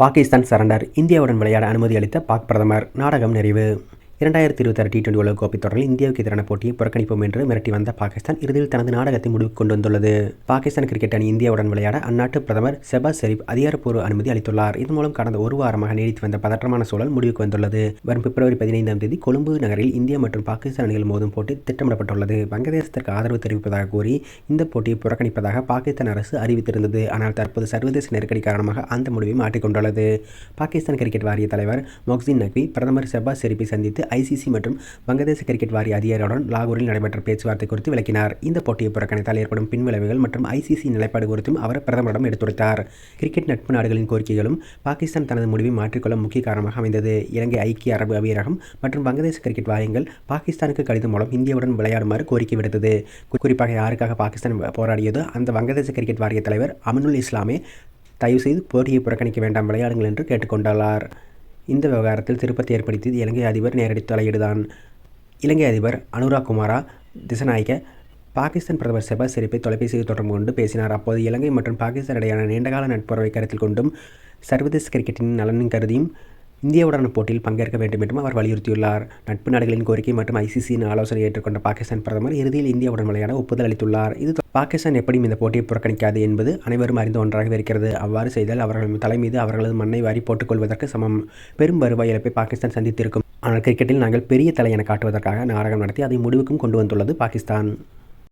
Pakistan surrender இந்தியாவுடன் விளையாட அனுமதி அளித்த பாக் பிரதமர். நாடகம் நிறைவு. இரண்டாயிரத்தி இருபத்தாறு டி டுவெண்டி உலகக்கோப்பை தொடரில் இந்தியாவுக்கு எதிரான போட்டியை புறக்கணிப்போம் என்று மிரட்டி வந்த பாகிஸ்தான் இறுதியில் தனது நாடகத்தை முடிவுக்கு கொண்டு வந்துள்ளது. பாகிஸ்தான் கிரிக்கெட் அணி இந்தியாவுடன் விளையாட அந்நாட்டு பிரதமர் செபாஸ் ஷெரீப் அதிகாரப்பூர்வ அனுமதி அளித்துள்ளார். இதன் மூலம் கடந்த ஒரு வாரமாக நீடித்து வந்த பதற்றமான சூழல் முடிவுக்கு வந்துள்ளது. வரும் பிப்ரவரி பதினைந்தாம் தேதி கொழும்பு நகரில் இந்தியா மற்றும் பாகிஸ்தான் அணிகள் மோதும் போட்டி திட்டமிடப்பட்டுள்ளது. வங்கதேசத்திற்கு ஆதரவு தெரிவிப்பதாக கூறி இந்த போட்டியை புறக்கணிப்பதாக பாகிஸ்தான் அரசு அறிவித்திருந்தது. ஆனால் தற்போது சர்வதேச நெருக்கடி காரணமாக அந்த முடிவை மாற்றிக்கொண்டுள்ளது பாகிஸ்தான் கிரிக்கெட் வாரிய தலைவர் மொக்சின் நக்வி பிரதமர் செபாஸ் ஷெரீப்பை சந்தித்து ஐசிசி மற்றும் வங்கதேச கிரிக்கெட் வாரிய அதிகாரியுடன் லாகூரில் நடைபெற்ற பேச்சுவார்த்தை குறித்து விளக்கினார். இந்த போட்டியை புறக்கணித்தால் ஏற்படும் பின்விளைவுகள் மற்றும் ஐசிசி நிலைப்பாடு குறித்தும் அவர் பிரதமரிடம் எடுத்துரைத்தார். கிரிக்கெட் நட்பு நாடுகளின் கோரிக்கைகளும் பாகிஸ்தான் தனது முடிவை மாற்றிக்கொள்ள முக்கிய காரணமாக அமைந்தது. இலங்கை ஐக்கிய அரபு அமீரகம் மற்றும் வங்கதேச கிரிக்கெட் வாரியங்கள் பாகிஸ்தானுக்கு கடிதம் மூலம் இந்தியாவுடன் விளையாடுமாறு கோரிக்கை விடுத்தது. குறிப்பாக யாருக்காக பாகிஸ்தான் போராடியதோ அந்த வங்கதேச கிரிக்கெட் வாரிய தலைவர் அமினுல் இஸ்லாமே தயவுசெய்து போட்டியை புறக்கணிக்க வேண்டாம் விளையாடுங்கள் என்று கேட்டுக்கொண்டுள்ளார் இந்த விவகாரத்தில் திருப்பத்தை ஏற்படுத்தியது இலங்கை அதிபர் நேரடி தலையீடுதான். இலங்கை அதிபர் அனுராக் குமாரா திசநாயக்க பாகிஸ்தான் பிரதமர் செபா சிரிப்பை தொலைபேசியில் தொடர்பு கொண்டு பேசினார். அப்போது இலங்கை மற்றும் பாகிஸ்தான் இடையான நீண்டகால நட்புறவை கருத்தில் கொண்டும் சர்வதேச கிரிக்கெட்டின் நலனின் கருதியும் இந்தியாவுடனான போட்டியில் பங்கேற்க வேண்டும் என்றும் அவர் வலியுறுத்தியுள்ளார். நட்பு நாடுகளின் கோரிக்கை மற்றும் ஐசிசியின் ஆலோசனை ஏற்றுக்கொண்ட பாகிஸ்தான் பிரதமர் இறுதியில் இந்தியாவுடன் விளையாட ஒப்புதல் அளித்துள்ளார். இது பாகிஸ்தான் எப்படியும் இந்த போட்டியை புறக்கணிக்காது என்பது அனைவரும் அறிந்த ஒன்றாக இருக்கிறது. அவ்வாறு செய்தால் அவர்கள் தலை மீது அவர்களது மண்ணை வாரி போட்டுக்கொள்வதற்கு சமம். பெரும் வருவாய் இழப்பை பாகிஸ்தான் சந்தித்திருக்கும். ஆனால் கிரிக்கெட்டில் நாங்கள் பெரிய தலை என காட்டுவதற்காக நாடகம் நடத்தி அதை முடிவுக்கும் கொண்டு வந்துள்ளது பாகிஸ்தான்.